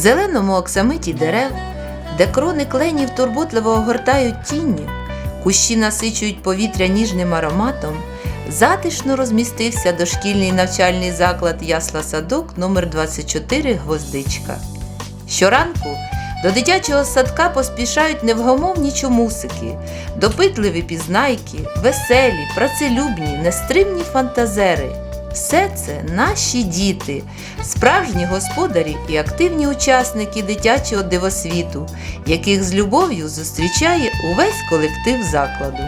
зеленому оксамиті дерев, де крони кленів турботливо огортають тінні, кущі насичують повітря ніжним ароматом, затишно розмістився дошкільний навчальний заклад Ясла Садок номер 24 Гвоздичка. Щоранку до дитячого садка поспішають невгомовні чомусики, допитливі пізнайки, веселі, працелюбні, нестримні фантазери. Все це наші діти, справжні господарі і активні учасники дитячого дивосвіту, яких з любов'ю зустрічає увесь колектив закладу.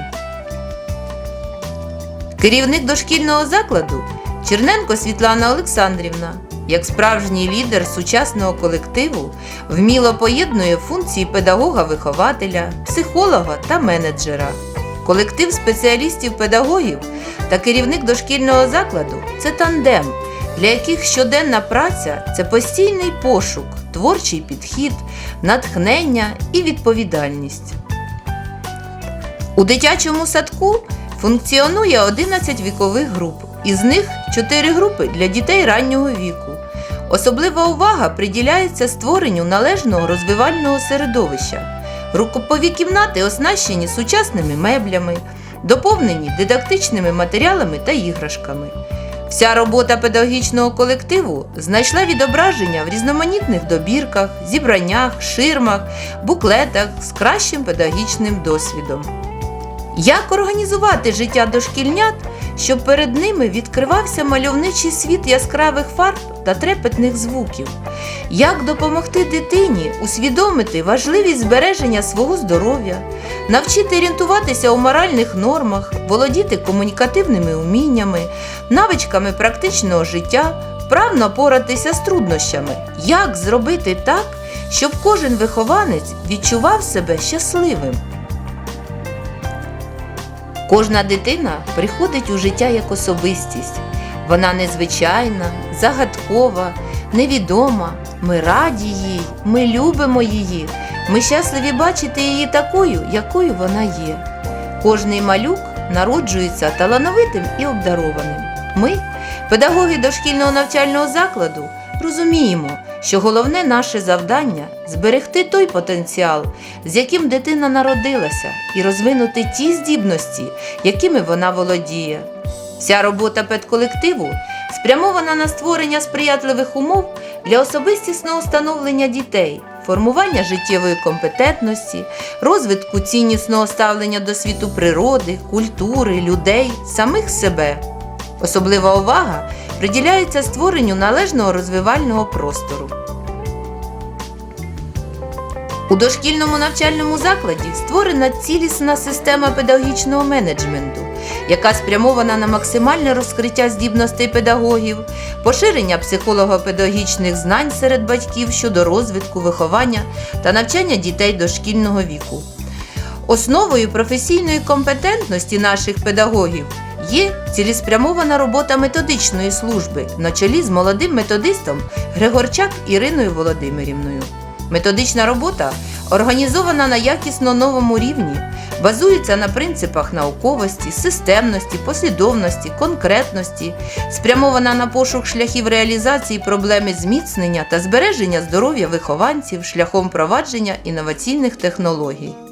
Керівник дошкільного закладу Черненко Світлана Олександрівна, як справжній лідер сучасного колективу, вміло поєднує функції педагога-вихователя, психолога та менеджера. Колектив спеціалістів-педагогів та керівник дошкільного закладу це тандем, для яких щоденна праця це постійний пошук, творчий підхід, натхнення і відповідальність. У дитячому садку функціонує 11 вікових груп, із них 4 групи для дітей раннього віку. Особлива увага приділяється створенню належного розвивального середовища. Групові кімнати оснащені сучасними меблями, доповнені дидактичними матеріалами та іграшками. Вся робота педагогічного колективу знайшла відображення в різноманітних добірках, зібраннях, ширмах, буклетах з кращим педагогічним досвідом. Як організувати життя дошкільнят, щоб перед ними відкривався мальовничий світ яскравих фарб та трепетних звуків? Як допомогти дитині усвідомити важливість збереження свого здоров'я, навчити орієнтуватися у моральних нормах, володіти комунікативними уміннями, навичками практичного життя, вправно поратися з труднощами? Як зробити так, щоб кожен вихованець відчував себе щасливим? Кожна дитина приходить у життя як особистість. Вона незвичайна, загадкова, невідома. Ми раді їй, ми любимо її. Ми щасливі бачити її такою, якою вона є. Кожний малюк народжується талановитим і обдарованим. Ми, педагоги дошкільного навчального закладу, розуміємо, що головне наше завдання зберегти той потенціал, з яким дитина народилася, і розвинути ті здібності, якими вона володіє. Вся робота педколективу спрямована на створення сприятливих умов для особистісного становлення дітей, формування життєвої компетентності, розвитку ціннісного ставлення до світу природи, культури, людей, самих себе. Особлива увага приділяється створенню належного розвивального простору. У дошкільному навчальному закладі створена цілісна система педагогічного менеджменту, яка спрямована на максимальне розкриття здібностей педагогів, поширення психолого-педагогічних знань серед батьків щодо розвитку, виховання та навчання дітей дошкільного віку. Основою професійної компетентності наших педагогів є цілеспрямована робота методичної служби на чолі з молодим методистом Григорчак Іриною Володимирівною. Методична робота організована на якісно новому рівні, базується на принципах науковості, системності, послідовності, конкретності, спрямована на пошук шляхів реалізації проблеми зміцнення та збереження здоров'я вихованців шляхом провадження інноваційних технологій.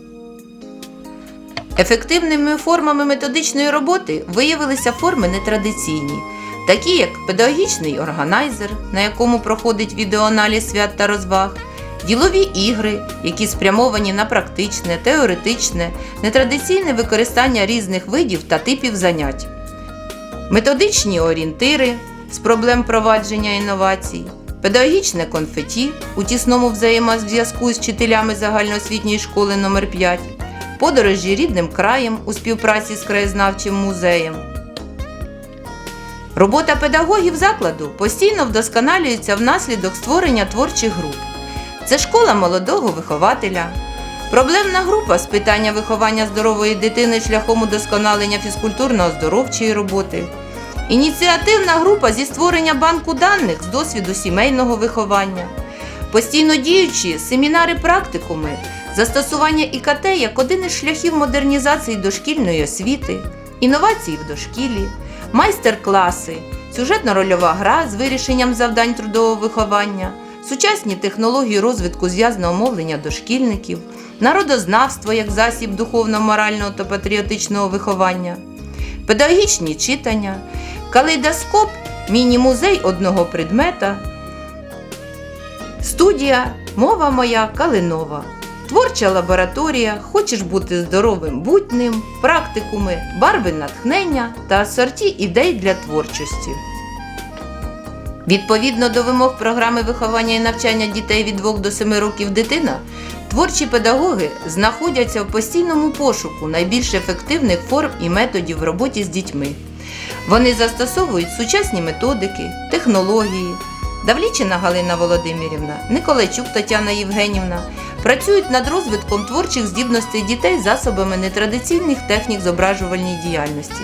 Ефективними формами методичної роботи виявилися форми нетрадиційні, такі як педагогічний органайзер, на якому проходить відеоаналіз свят та розваг, ділові ігри, які спрямовані на практичне, теоретичне, нетрадиційне використання різних видів та типів занять, методичні орієнтири з проблем провадження інновацій, педагогічне конфеті у тісному взаємозв'язку з вчителями загальноосвітньої школи номер 5 подорожі рідним краєм у співпраці з краєзнавчим музеєм. Робота педагогів закладу постійно вдосконалюється внаслідок створення творчих груп. Це школа молодого вихователя, проблемна група з питання виховання здорової дитини шляхом удосконалення фізкультурно-оздоровчої роботи, ініціативна група зі створення банку даних з досвіду сімейного виховання, постійно діючі семінари-практикуми застосування ІКТ як один із шляхів модернізації дошкільної освіти, інновації в дошкілі, майстер-класи, сюжетно-рольова гра з вирішенням завдань трудового виховання, сучасні технології розвитку зв'язного мовлення дошкільників, народознавство як засіб духовно-морального та патріотичного виховання, педагогічні читання, калейдоскоп, міні-музей одного предмета, студія Мова моя Калинова. Творча лабораторія, хочеш бути здоровим, будь практикуми, барви натхнення та асорті ідей для творчості. Відповідно до вимог програми виховання і навчання дітей від 2 до 7 років дитина, творчі педагоги знаходяться в постійному пошуку найбільш ефективних форм і методів в роботі з дітьми. Вони застосовують сучасні методики, технології. Давлічина Галина Володимирівна, Николайчук Тетяна Євгенівна працюють над розвитком творчих здібностей дітей засобами нетрадиційних технік зображувальній діяльності.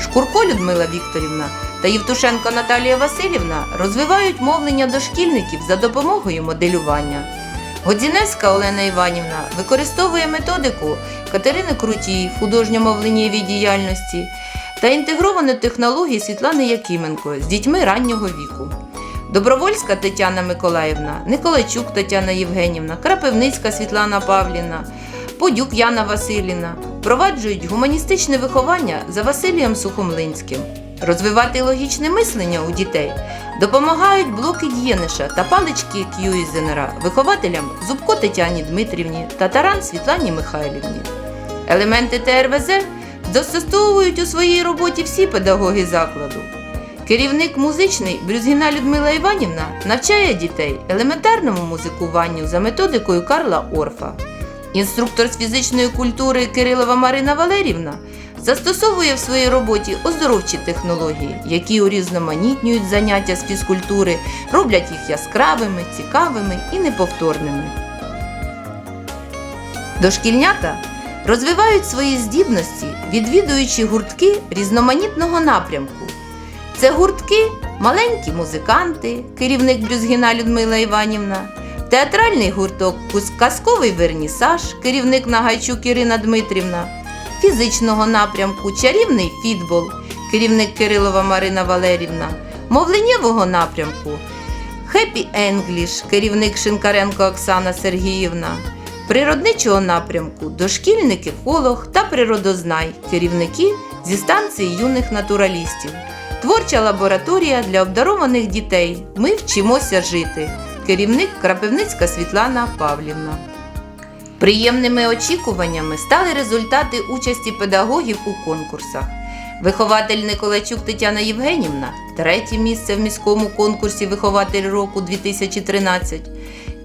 Шкурко Людмила Вікторівна та Євтушенко Наталія Васильівна розвивають мовлення дошкільників за допомогою моделювання. Годзіневська Олена Іванівна використовує методику Катерини Крутій в художньо-мовленнєвій діяльності та інтегровані технології Світлани Якименко з дітьми раннього віку. Добровольська Тетяна Миколаївна, Николайчук Тетяна Євгенівна, Крапивницька Світлана Павліна, Подюк Яна Василіна впроваджують гуманістичне виховання за Василієм Сухомлинським. Розвивати логічне мислення у дітей допомагають блоки Дєниша та палички К'юізенера вихователям Зубко Тетяні Дмитрівні та Таран Світлані Михайлівні. Елементи ТРВЗ застосовують у своїй роботі всі педагоги закладу. Керівник музичний Брюзгіна Людмила Іванівна навчає дітей елементарному музикуванню за методикою Карла Орфа. Інструктор з фізичної культури Кирилова Марина Валерівна застосовує в своїй роботі оздоровчі технології, які урізноманітнюють заняття з фізкультури, роблять їх яскравими, цікавими і неповторними. Дошкільнята розвивають свої здібності, відвідуючи гуртки різноманітного напрямку. Це гуртки маленькі музиканти, керівник Брюзгіна Людмила Іванівна, театральний гурток Казковий вернісаж, керівник Нагайчук Ірина Дмитрівна, фізичного напрямку Чарівний фітбол, керівник Кирилова Марина Валерівна, мовленнєвого напрямку Хеппі Енгліш, керівник Шинкаренко Оксана Сергіївна, природничого напрямку дошкільник еколог та природознай, керівники зі станції юних натуралістів. Творча лабораторія для обдарованих дітей. Ми вчимося жити. Керівник Крапивницька Світлана Павлівна. Приємними очікуваннями стали результати участі педагогів у конкурсах. Вихователь Николайчук Тетяна Євгенівна третє місце в міському конкурсі Вихователь року 2013.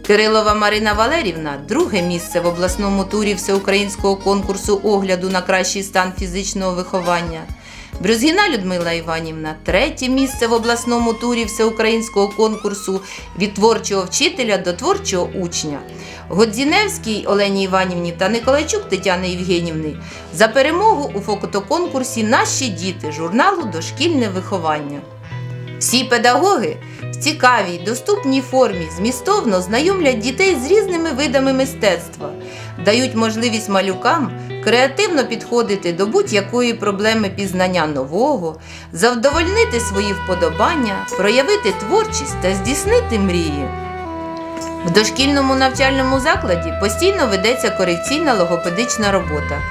Кирилова Марина Валерівна друге місце в обласному турі всеукраїнського конкурсу огляду на кращий стан фізичного виховання. Брюзгіна Людмила Іванівна третє місце в обласному турі всеукраїнського конкурсу від творчого вчителя до творчого учня. Годзіневській Олені Іванівні та Николайчук Тетяни Євгенівни за перемогу у фотоконкурсі Наші діти журналу Дошкільне виховання. Всі педагоги в цікавій, доступній формі змістовно знайомлять дітей з різними видами мистецтва, дають можливість малюкам креативно підходити до будь-якої проблеми пізнання нового, завдовольнити свої вподобання, проявити творчість та здійснити мрії. В дошкільному навчальному закладі постійно ведеться корекційна логопедична робота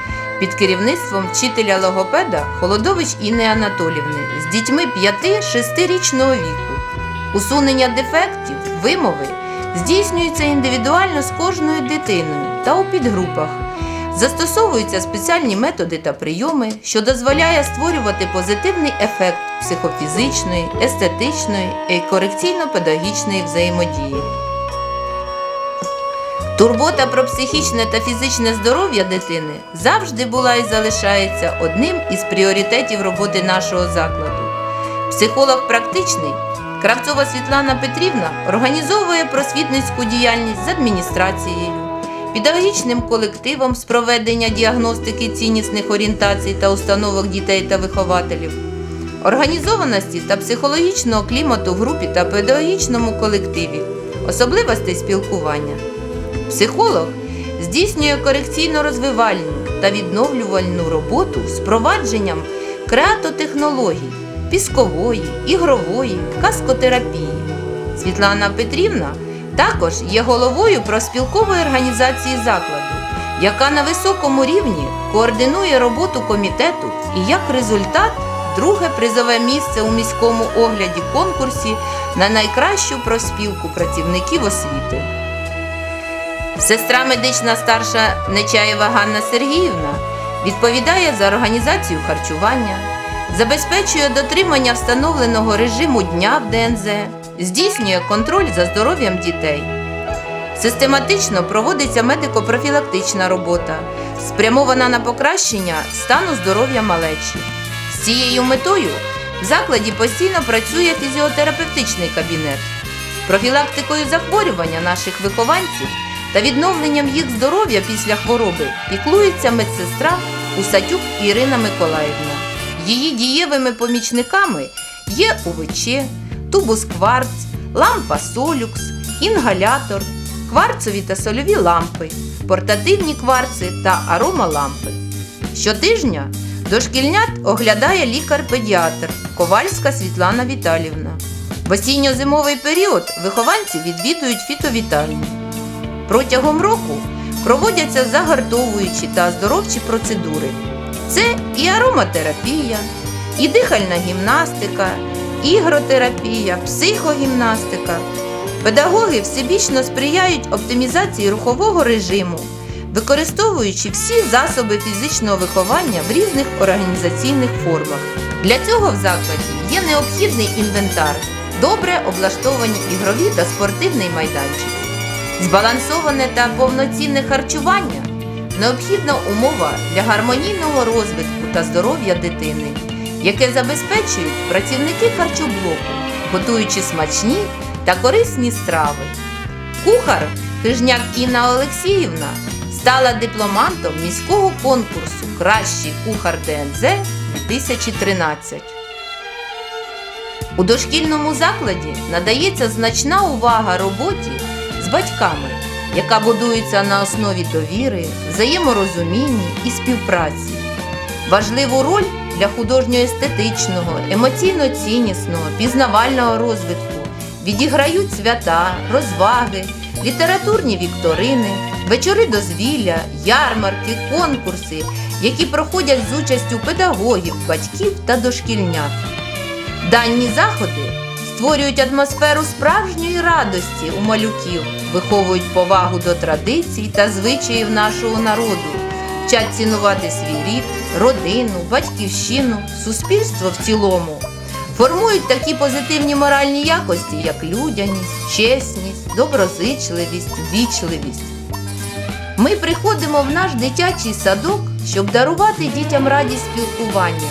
під керівництвом вчителя логопеда Холодович Інни Анатолівни з дітьми 5-6-річного віку. Усунення дефектів, вимови здійснюється індивідуально з кожною дитиною та у підгрупах. Застосовуються спеціальні методи та прийоми, що дозволяє створювати позитивний ефект психофізичної, естетичної і корекційно-педагогічної взаємодії. Турбота про психічне та фізичне здоров'я дитини завжди була і залишається одним із пріоритетів роботи нашого закладу. Психолог практичний Кравцова Світлана Петрівна організовує просвітницьку діяльність з адміністрацією, педагогічним колективом з проведення діагностики ціннісних орієнтацій та установок дітей та вихователів, організованості та психологічного клімату в групі та педагогічному колективі, особливостей спілкування. Психолог здійснює корекційно-розвивальну та відновлювальну роботу з провадженням креатотехнологій, піскової, ігрової, каскотерапії. Світлана Петрівна Також є головою проспілкової організації закладу, яка на високому рівні координує роботу комітету і як результат друге призове місце у міському огляді конкурсі на найкращу проспілку працівників освіти. Сестра медична старша Нечаєва Ганна Сергіївна відповідає за організацію харчування, забезпечує дотримання встановленого режиму дня в ДНЗ, здійснює контроль за здоров'ям дітей. Систематично проводиться медико-профілактична робота, спрямована на покращення стану здоров'я малечі. З цією метою в закладі постійно працює фізіотерапевтичний кабінет. Профілактикою захворювання наших вихованців та відновленням їх здоров'я після хвороби піклується медсестра Усатюк Ірина Миколаївна. Її дієвими помічниками є УВЧ, тубус кварц, лампа солюкс, інгалятор, кварцові та сольові лампи, портативні кварци та аромалампи. Щотижня дошкільнят оглядає лікар-педіатр Ковальська Світлана Віталівна. В осінньо-зимовий період вихованці відвідують фітовітальні. Протягом року проводяться загартовуючі та оздоровчі процедури. Це і ароматерапія, і дихальна гімнастика, ігротерапія, психогімнастика. Педагоги всебічно сприяють оптимізації рухового режиму, використовуючи всі засоби фізичного виховання в різних організаційних формах. Для цього в закладі є необхідний інвентар, добре облаштовані ігрові та спортивний майданчик. Збалансоване та повноцінне харчування необхідна умова для гармонійного розвитку та здоров'я дитини, яке забезпечують працівники харчоблоку, готуючи смачні та корисні страви. Кухар Хижняк Інна Олексіївна стала дипломантом міського конкурсу Кращий кухар ДНЗ 2013. У дошкільному закладі надається значна увага роботі з батьками, яка будується на основі довіри, взаєморозуміння і співпраці. Важливу роль для художньо-естетичного, емоційно-ціннісного, пізнавального розвитку відіграють свята, розваги, літературні вікторини, вечори дозвілля, ярмарки, конкурси, які проходять з участю педагогів, батьків та дошкільнят. Дані заходи створюють атмосферу справжньої радості у малюків, виховують повагу до традицій та звичаїв нашого народу, вчать цінувати свій рід, родину, батьківщину, суспільство в цілому. Формують такі позитивні моральні якості, як людяність, чесність, доброзичливість, вічливість. Ми приходимо в наш дитячий садок, щоб дарувати дітям радість спілкування,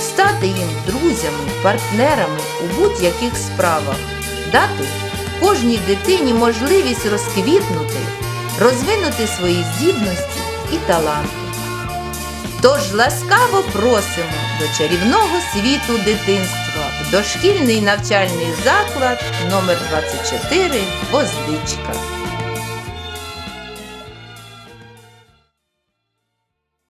стати їм друзями, партнерами у будь-яких справах, дати кожній дитині можливість розквітнути, розвинути свої здібності і таланту. Тож ласкаво просимо до чарівного світу дитинства дошкільний навчальний заклад номер 24 Воздичка.